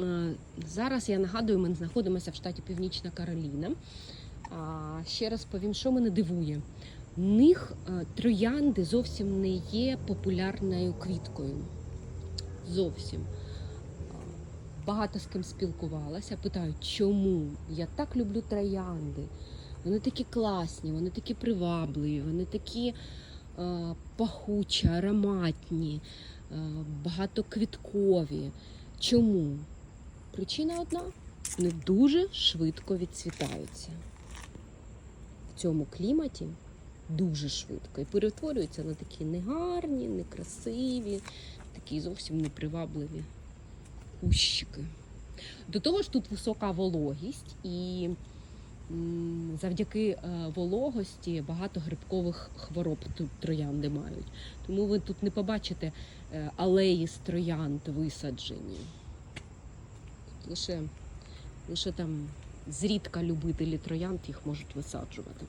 Е, Зараз я нагадую, ми знаходимося в штаті Північна Кароліна. Ще раз повім, що мене дивує. У них е, троянди зовсім не є популярною квіткою. Зовсім. Багато з ким спілкувалася, питають, чому? Я так люблю троянди. Вони такі класні, вони такі привабливі, вони такі е, пахучі, ароматні, е, багатоквіткові. Чому? Причина одна: вони дуже швидко відцвітаються. В цьому кліматі дуже швидко і перетворюються на такі негарні, некрасиві, такі зовсім непривабливі кущики. До того ж, тут висока вологість і завдяки е, вологості багато грибкових хвороб тут троянди мають. Тому ви тут не побачите е, алеї з троянд висаджені. Лише, лише там зрідка любителі троянд їх можуть висаджувати.